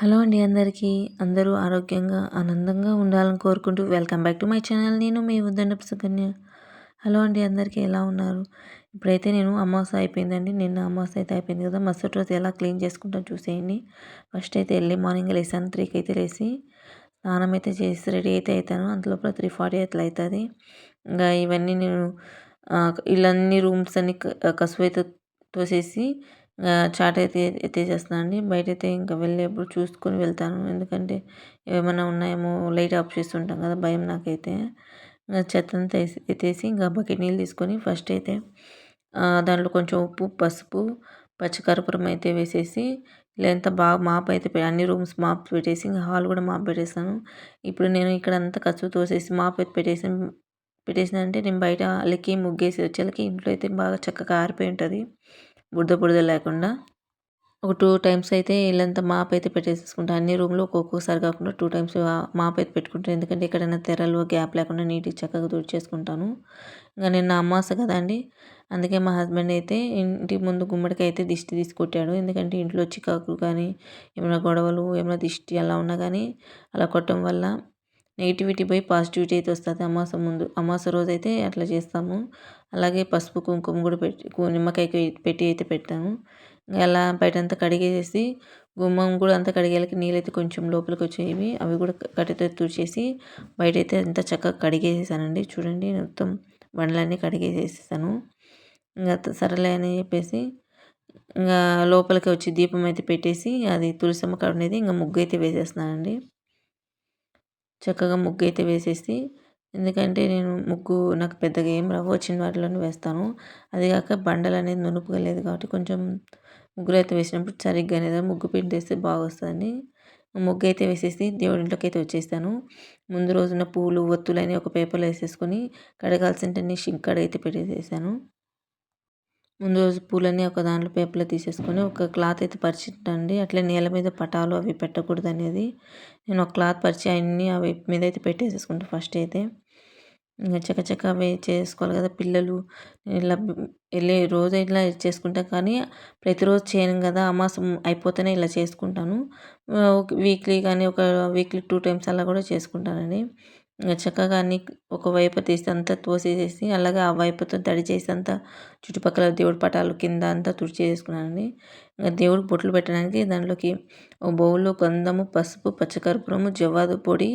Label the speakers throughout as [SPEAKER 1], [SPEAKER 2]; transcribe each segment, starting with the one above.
[SPEAKER 1] Hello అండి అందరికీ. అందరూ ఆరోగ్యంగా ఆనందంగా ఉండాలని కోరుకుంటూ welcome back to my channel. నేను మీ ఉద్దండపు సుకన్య. హలో అండి అందరికీ ఎలా ఉన్నారు? ఇప్పుడైతే నేను అమాస అయిపోయిందండి. నిన్న అమాస అయితే అయిపోయింది కదా మరుసటి రోజు ఎలా క్లీన్ చేసుకుంటాను చూసేయండి. ఫస్ట్ అయితే ఎర్లీ మార్నింగ్ లేసాను త్రీకి అయితే లేసి స్నానం అయితే చేసి రెడీ అయితే అవుతాను అంతలోపల త్రీ ఫార్టీ అట్లా అవుతుంది ఇంకా ఇవన్నీ నేను ఇళ్ళన్ని రూమ్స్ అన్ని కసువు అయితే తోసేసి చాట్ అయితే ఎత్తేసేస్తున్నాను అండి. బయట అయితే ఇంకా వెళ్ళేప్పుడు చూసుకొని వెళ్తాను. ఎందుకంటే ఏమైనా ఉన్నాయేమో లైట్ ఆఫ్ చేస్తుంటాం కదా భయం నాకైతే. చెత్త అంతా ఎత్తేసి ఇంకా బకెట్ నీళ్ళు తీసుకొని ఫస్ట్ అయితే దాంట్లో కొంచెం ఉప్పు పసుపు పచ్చికర్పూరం అయితే వేసేసి లేదంతా బాగా మాప్ అయితే అన్ని రూమ్స్ మాప్ పెట్టేసి ఇంకా హాల్ కూడా మాప్ పెట్టేస్తాను. ఇప్పుడు నేను ఇక్కడ అంతా కసువు తోసేసి మాప్ అయితే పెట్టేసి పెట్టేసిన అంటే నేను బయట అలకి ముగ్గేసి వచ్చేళ్ళకి ఇంట్లో అయితే బాగా చక్కగా ఆరిపోయి ఉంటుంది. బురద బురద లేకుండా ఒక టూ టైమ్స్ అయితే ఇల్లంతా మాప్ అయితే పెట్టేసుకుంటాను అన్ని రూమ్లో ఒక్కొక్కసారి కాకుండా టూ టైమ్స్ మాప్ అయితే పెట్టుకుంటాను ఎందుకంటే ఎక్కడైనా తెరలు గ్యాప్ లేకుండా నీట్గా చక్కగా తుడిచేసుకుంటాను. ఇంకా నిన్న అమాస కదండి అందుకే మా హస్బెండ్ అయితే ఇంటి ముందు గుమ్మడికి అయితే దిష్టి తీసుకొట్టాడు. ఎందుకంటే ఇంట్లో చికాకు కానీ ఏమైనా గొడవలు ఏమైనా దిష్టి అలా ఉన్నా కానీ అలా కొట్టడం వల్ల నెగిటివిటీ పోయి పాజిటివిటీ అయితే వస్తుంది అమాస ముందు అమాస రోజు అయితే అట్లా చేస్తాము. అలాగే పసుపు కుంకుమ కూడా పెట్టి నిమ్మకాయ పెట్టి అయితే పెట్టాము అలా బయటంతా కడిగేసి గుమ్మం కూడా అంతా కడిగేలకి నీళ్ళైతే కొంచెం లోపలికి వచ్చేవి అవి కూడా కట్టెతో తుడిచేసి బయట అయితే అంతా చక్కగా కడిగేసేసానండి. చూడండి మొత్తం బండ్లన్నీ కడిగేసేసాను ఇంకా సరలే అని చెప్పేసి ఇంకా లోపలికి వచ్చి దీపం అయితే పెట్టేసి అది తులసమ్మ కాడ అనేది ఇంకా ముగ్గు అయితే వేసేస్తున్నానండి. చక్కగా ముగ్గు అయితే వేసేసి ఎందుకంటే నేను ముగ్గు నాకు పెద్దగా ఏం రావు వచ్చిన వాటిలోనే వేస్తాను. అదిగాక బండలు అనేది నునుపుగా లేదు కాబట్టి కొంచెం ముగ్గులు అయితే వేసినప్పుడు సరిగ్గా అనేది ముగ్గు పిండి వేస్తే బాగా వస్తుందని ముగ్గు అయితే వేసేసి దేవుడి ఇంట్లోకి అయితే వచ్చేస్తాను. ముందు రోజున పూలు ఒత్తులు అని ఒక పేపర్లో వేసేసుకొని కడగాల్సిన షింక్ అయితే పెట్టేసేసాను. ముందు రోజు పూలన్నీ ఒక దాంట్లో పేపర్లో తీసేసుకొని ఒక క్లాత్ అయితే పరిచిట్టండి అట్లే నేల మీద పటాలు అవి పెట్టకూడదు అనేది నేను ఒక క్లాత్ పరిచి అన్నీ అవి మీద అయితే పెట్టేసేసుకుంటాను ఫస్ట్ అయితే. ఇంకా చకచక అవి చేసుకోవాలి కదా పిల్లలు. ఇలా వెళ్ళే రోజు ఇట్లా చేసుకుంటా కానీ ప్రతిరోజు చేయను కదా. అమాసం అయిపోతేనే ఇలా చేసుకుంటాను. వీక్లీ కానీ ఒక వీక్లీ టూ టైమ్స్ అలా కూడా చేసుకుంటానండి. చక్కగా అన్ని ఒక వైపు తీసి అంతా తోసేసేసి అలాగే ఆ వైపుతో తడి చేసి అంతా చుట్టుపక్కల దేవుడి పటాలు కింద అంతా తుడిచేసుకున్నానండి ఇంకా దేవుడికి బొట్లు పెట్టడానికి దాంట్లోకి ఒక బౌల్లో గంధము పసుపు పచ్చకర్పూరము జవ్వాదు పొడి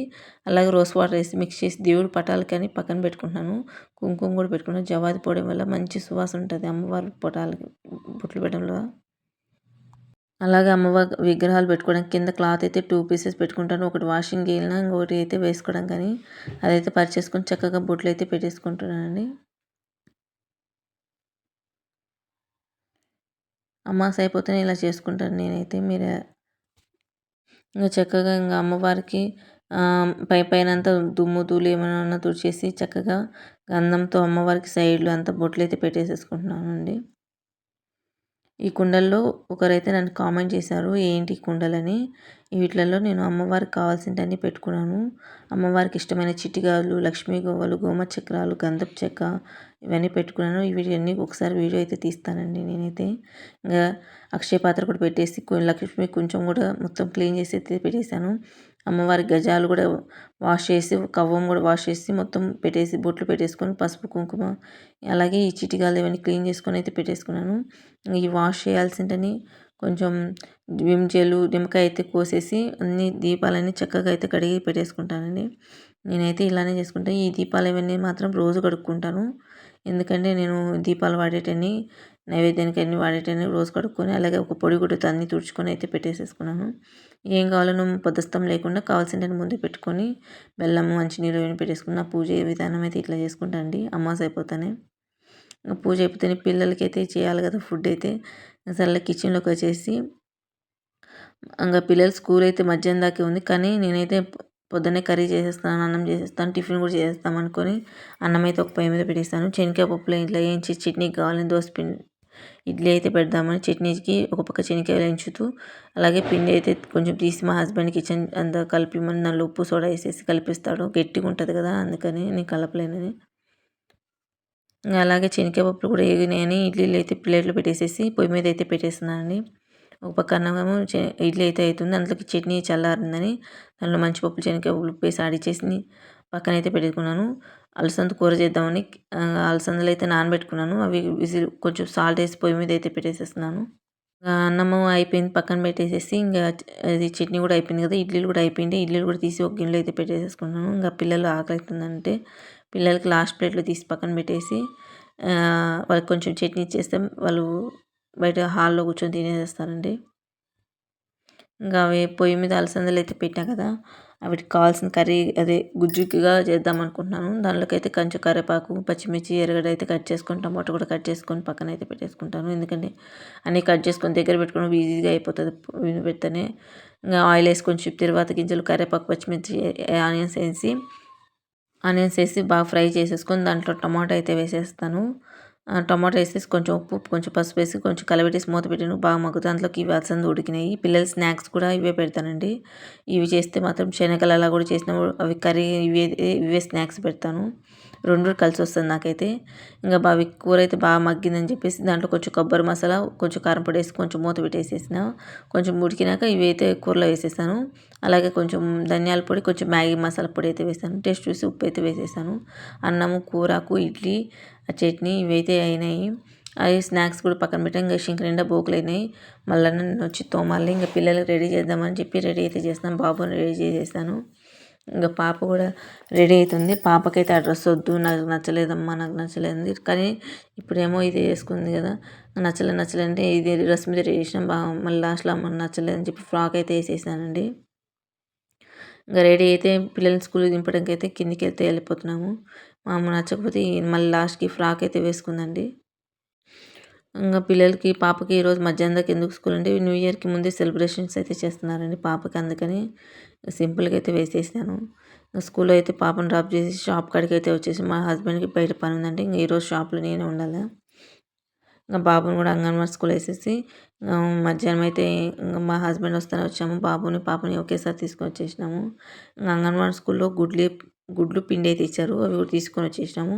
[SPEAKER 1] అలాగే రోస్ వాటర్ వేసి మిక్స్ చేసి దేవుడి పటాలకి పక్కన పెట్టుకుంటున్నాను. కుంకుమ కూడా పెట్టుకున్నాను. జవ్వాది పొడి వల్ల మంచి సువాసన ఉంటుంది అమ్మవారి పటాలకి బొట్లు పెట్టడంలో. అలాగే అమ్మవారి విగ్రహాలు పెట్టుకోవడానికి కింద క్లాత్ అయితే టూ పీసెస్ పెట్టుకుంటాను. ఒకటి వాషింగ్ వెళ్ళినా ఇంకొకటి అయితే వేసుకోవడం కానీ అదైతే పరిచేసుకొని చక్కగా బొట్లు అయితే పెట్టేసుకుంటున్నానండి. అమాస అయిపోతేనే ఇలా చేసుకుంటాను నేనైతే. మీరు ఇంకా చక్కగా ఇంకా అమ్మవారికి పై పైన అంతా దుమ్ము దూలు ఏమైనా తుడిచేసి చక్కగా గంధంతో అమ్మవారికి సైడ్లో అంతా బొట్లు అయితే పెట్టేసేసుకుంటున్నానండి. ఈ కుండల్లో ఒకరైతే నన్ను కామెంట్ చేశారు ఏంటి కుండలని? వీటిలలో నేను అమ్మవారికి కావాల్సినవన్నీ పెట్టుకున్నాను. అమ్మవారికి ఇష్టమైన చిట్టిగాలు లక్ష్మీ గోవలు గోమ చక్రాలు గంధపు చెక్క ఇవన్నీ పెట్టుకున్నాను. వీటివన్నీ ఒకసారి వీడియో అయితే తీస్తానండి నేనైతే. ఇంకా అక్షయ పాత్ర కూడా పెట్టేసి లక్ష్మి కొంచెం కూడా మొత్తం క్లీన్ చేసి అయితే పెట్టేశాను. అమ్మవారి గజాలు కూడా వాష్ చేసి కవ్వం కూడా వాష్ చేసి మొత్తం పెట్టేసి బొట్లు పెట్టేసుకొని పసుపు కుంకుమ అలాగే ఈ చిటికాలు ఇవన్నీ క్లీన్ చేసుకొని అయితే పెట్టేసుకున్నాను. ఈ వాష్ చేయాల్సిందని కొంచెం విమ్ జెలు నిమ్మకాయ అయితే కోసేసి అన్ని దీపాలన్నీ చక్కగా అయితే కడిగి పెట్టేసుకుంటానండి. నేనైతే ఇలానే చేసుకుంటాను ఈ దీపాలు ఇవన్నీ మాత్రం రోజు కడుక్కుంటాను. ఎందుకంటే నేను దీపాలు వాడేటన్ని నైవేద్యానికి అన్ని వాడేటన్ని రోజు కడుక్కొని అలాగే ఒక పొడి గుడ్డతో అన్ని తుడుచుకొని అయితే పెట్టేసేసుకున్నాను ఏం కావాలో పొద్దుస్తం లేకుండా కావాల్సిన ముందు పెట్టుకొని బెల్లము మంచినీళ్ళు ఇవన్నీ పెట్టేసుకున్న పూజ విధానం అయితే ఇట్లా చేసుకుంటానండి అమాస అయిపోతానే. పూజ అయిపోతేనే పిల్లలకి అయితే చేయాలి కదా ఫుడ్ అయితే. సరే కిచెన్లోకి వచ్చేసి ఇంకా పిల్లలు స్కూల్ అయితే మధ్యాహ్నం దాకా ఉంది. కానీ నేనైతే పొద్దున్నే కర్రీ చేసేస్తాను అన్నం చేసేస్తాను టిఫిన్ కూడా చేసేస్తాం అనుకొని అన్నం అయితే ఒక పై మీద పెట్టేస్తాను. శనగకాయ పప్పులో ఇట్లా వేయించి చట్నీ కావాలని దోశ పిండి ఇడ్లీ అయితే పెడదామని చట్నీకి ఒక పక్క శనగకాయలు వేయించుతూ అలాగే పిండి అయితే కొంచెం తీసి మా హస్బెండ్ కిచెన్ అంతా కలిపి మన దానిలో ఉప్పు సోడా వేసేసి కలిపిస్తాడు. గట్టిగా ఉంటుంది కదా అందుకని నేను కలపలేనని అలాగే శనగకాయ పప్పులు కూడా వేగినాయని ఇడ్లీలు అయితే ప్లేట్లో పెట్టేసేసి పొయ్యి మీద అయితే పెట్టేస్తున్నానండి ఒక పక్క అన్నమేమో ఇడ్లీ అయితే అవుతుంది అందులోకి చట్నీ చల్లారిందని దాంట్లో మంచి పప్పు శనగకాయ ఉప్పు వేసి ఆడిచ్చేసి పక్కన అయితే పెట్టుకున్నాను. అలసంద కూర చేద్దామని అలసందలు అయితే నానబెట్టుకున్నాను. అవి విజిల్ కొంచెం సాల్ట్ వేసి పొయ్యి మీద అయితే పెట్టేసేస్తున్నాను. అన్నము అయిపోయింది పక్కన పెట్టేసేసి ఇంకా అది చట్నీ కూడా అయిపోయింది కదా ఇడ్లీలు కూడా అయిపోయింది. ఇడ్లీలు కూడా తీసి ఒక గిన్నెలో అయితే పెట్టేసేసుకున్నాను. ఇంకా పిల్లలు ఆకలి అవుతుందంటే పిల్లలకి లాస్ట్ ప్లేట్లో తీసి పక్కన పెట్టేసి వాళ్ళకి కొంచెం చట్నీ ఇచ్చేస్తే వాళ్ళు బయట హాల్లో కూర్చొని తినేసేస్తారండి. ఇంకా అవి పొయ్యి మీద అలసందలు అయితే పెట్టా కదా వాటికి కావాల్సిన కర్రీ అదే గుజ్జుగా చేద్దాం అనుకుంటున్నాను. దానిలోకి అయితే కొంచెం కరివేపాకు పచ్చిమిర్చి ఎరగడ అయితే కట్ చేసుకొని టమాటో కూడా కట్ చేసుకొని పక్కన అయితే పెట్టేసుకుంటాను. ఎందుకంటే అన్నీ కట్ చేసుకొని దగ్గర పెట్టుకోవడం ఈజీగా అయిపోతుంది పెడితేనే. ఇంకా ఆయిల్ వేసుకొని కొంచెం తర్వాత గింజలు కరివేపాకు పచ్చిమిర్చి ఆనియన్స్ వేసి ఆనియన్స్ వేసి బాగా ఫ్రై చేసేసుకొని దాంట్లో టమాటో అయితే వేసేస్తాను. టమాటో వేసేసి కొంచెం ఉప్పు కొంచెం పసుపు వేసి కొంచెం కలబెట్టేసి మూత పెట్టాను బాగా మగ్గు దాంట్లోకి ఇవి అలసంద ఉడికినాయి. పిల్లల స్నాక్స్ కూడా ఇవే పెడతానండి. ఇవి చేస్తే మాత్రం శనగలు అలా కూడా చేసినప్పుడు అవి కర్రీ ఇవే ఇవే స్నాక్స్ పెడతాను. రెండు కలిసి వస్తుంది నాకైతే. ఇంకా బాగా కూర అయితే బాగా మగ్గిందని చెప్పేసి దాంట్లో కొంచెం కొబ్బరి మసాలా కొంచెం కారం పొడి వేసి కొంచెం మూత పెట్టేసేసిన. కొంచెం ఉడికినాక ఇవి అయితే కూరలో వేసేసాను. అలాగే కొంచెం ధనియాల పొడి కొంచెం మ్యాగీ మసాలా పొడి అయితే వేసాను. టేస్ట్ చూసి ఉప్పు అయితే వేసేసాను. అన్నము కూరకు ఇడ్లీ చట్నీ ఇవైతే అయినాయి. అవి స్నాక్స్ కూడా పక్కన పెట్టాను. ఇంకా షింక్ నిండా బోకులు అయినాయి. మళ్ళీ నన్ను వచ్చి తోమాలి. ఇంకా పిల్లలకి రెడీ చేద్దామని చెప్పి రెడీ అయితే చేస్తాను బాబుని రెడీ చేసేసాను. ఇంకా పాప కూడా రెడీ అవుతుంది పాపకైతే ఆ డ్రెస్ వద్దు. నాకు నచ్చలేదమ్మా నాకు నచ్చలేదు. కానీ ఇప్పుడేమో ఇది వేసుకుంది కదా. నచ్చలేదు నచ్చలేదంటే ఇది డ్రెస్ మీద రెడీ చేసినాం బాగా. మళ్ళీ లాస్ట్లో అమ్మ నచ్చలేదని చెప్పి ఫ్రాక్ అయితే వేసేసానండి. ఇంకా రెడీ అయితే పిల్లల్ని స్కూల్కి దింపడానికి అయితే కిందికి అయితే వెళ్ళిపోతున్నాము. మా అమ్మ నచ్చకపోతే మళ్ళీ లాస్ట్కి ఫ్రాక్ అయితే వేసుకుందండి. ఇంకా పిల్లలకి పాపకి ఈరోజు మధ్యాహ్నం దాకా ఎందుకు స్కూల్ అంటే న్యూ ఇయర్కి ముందే సెలబ్రేషన్స్ అయితే చేస్తున్నారండి పాపకి అందుకని సింపుల్గా అయితే వేసేసాను. స్కూల్లో అయితే పాపను డ్రాప్ చేసి షాప్ కాడికి అయితే వచ్చేసి మా హస్బెండ్కి బయట పని ఉందంటే ఇంకా ఈరోజు షాప్లో నేనే ఉండాలి. ఇంకా బాబుని కూడా అంగన్వాడీ స్కూల్ వేసేసి మధ్యాహ్నం అయితే ఇంకా మా హస్బెండ్ వస్తానే వచ్చాము. బాబుని పాపని ఒకేసారి తీసుకొని వచ్చేసినాము. ఇంకా అంగన్వాడీ స్కూల్లో గుడ్లీ గుడ్లు పిండి అయితే ఇచ్చారు అవి కూడా తీసుకొని వచ్చేసినాము.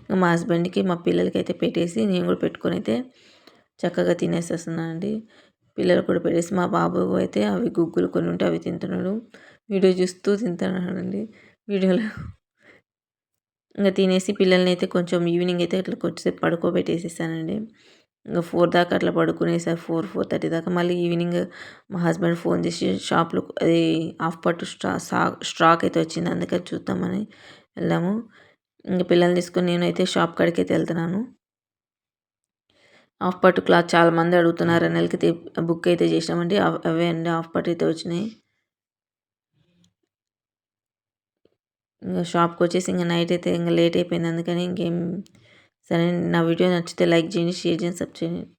[SPEAKER 1] ఇంకా మా హస్బెండ్కి మా పిల్లలకి అయితే పెట్టేసి నేను కూడా పెట్టుకొని అయితే చక్కగా తినేసేస్తున్నానండి. పిల్లలు కూడా పెట్టేసి మా బాబు అయితే అవి గుగ్గులు కొన్ని ఉంటే అవి తింటున్నాడు. వీడియో చూస్తూ తింటున్నాడండి. వీడియోలో ఇంకా తినేసి పిల్లల్ని అయితే కొంచెం ఈవినింగ్ అయితే ఇట్లా కొంచెంసేపు పడుకోబెట్టేసేసానండి. ఇంకా ఫోర్ దాకా అట్లా పడుకునేసారు ఫోర్ ఫోర్ థర్టీ దాకా మళ్ళీ ఈవినింగ్ మా హస్బెండ్ ఫోన్ చేసి షాప్లో అది హాఫ్ పట్టు స్టా స్టాక్ అయితే వచ్చింది. అందుకని చూద్దామని వెళ్ళాము. ఇంకా పిల్లల్ని తీసుకొని నేనైతే షాప్ కాడికి అయితే వెళ్తున్నాను. హాఫ్ పట్టు క్లాత్ చాలామంది అడుగుతున్నారు. నెలకి బుక్ అయితే చేసినామండి. అవే అండి. హాఫ్ పట్టు అయితే వచ్చినాయి. ఇంకా షాప్కి వచ్చేసి ఇంకా నైట్ అయితే ఇంకా లేట్ అయిపోయింది. అందుకని ఇంకేం సరే నా వీడియో నచ్చితే లైక్ చేయండి షేర్ చేయండి సబ్స్క్రైబ్ చేయండి.